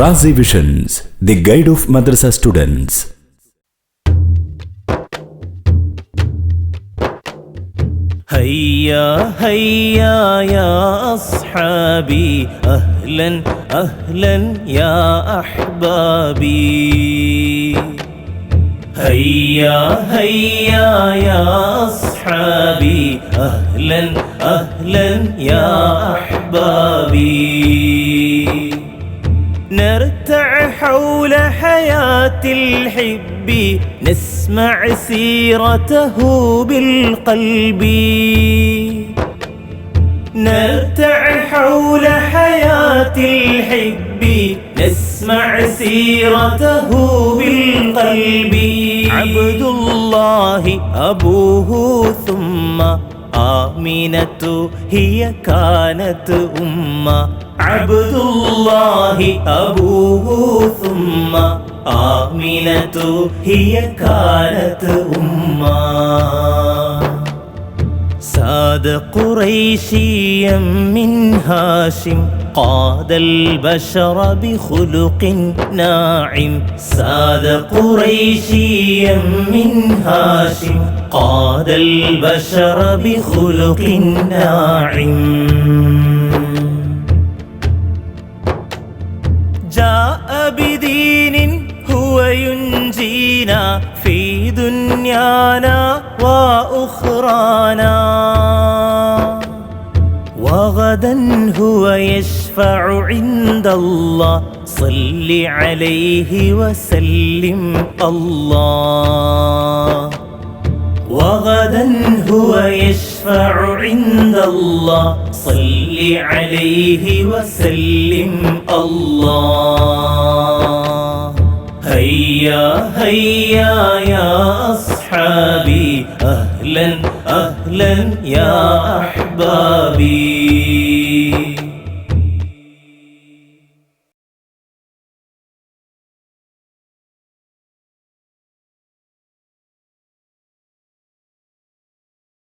Razi visions the guide of madrasa students هيا هيا يا أصحابي أهلا أهلا يا أحبابي هيا هيا يا أصحابي أهلا أهلا يا أحبابي نرتع حول حياة الحب نسمع سيرته بالقلب. نرتع حول حياة الحب نسمع سيرته بالقلب. عبد الله أبوه ثم آمنة هي كانت أمة. عبد الله أبوه ثم. آمنة هي كانت أمة. ساد قريشيا من هاشم قاد البشر بخلق ناعم. ساد قريشيا من هاشم قاد البشر بخلق ناعم. جاء بدين هو ينجينا في دنيانا وأخرانا. وغدا هو يشفع عند الله. صل عليه وسلم الله. وغدا هو يشفع عند الله. صل عليه وسلم الله. هيا هيا يا أصحابي. أهلا أهلا يا أحبابي.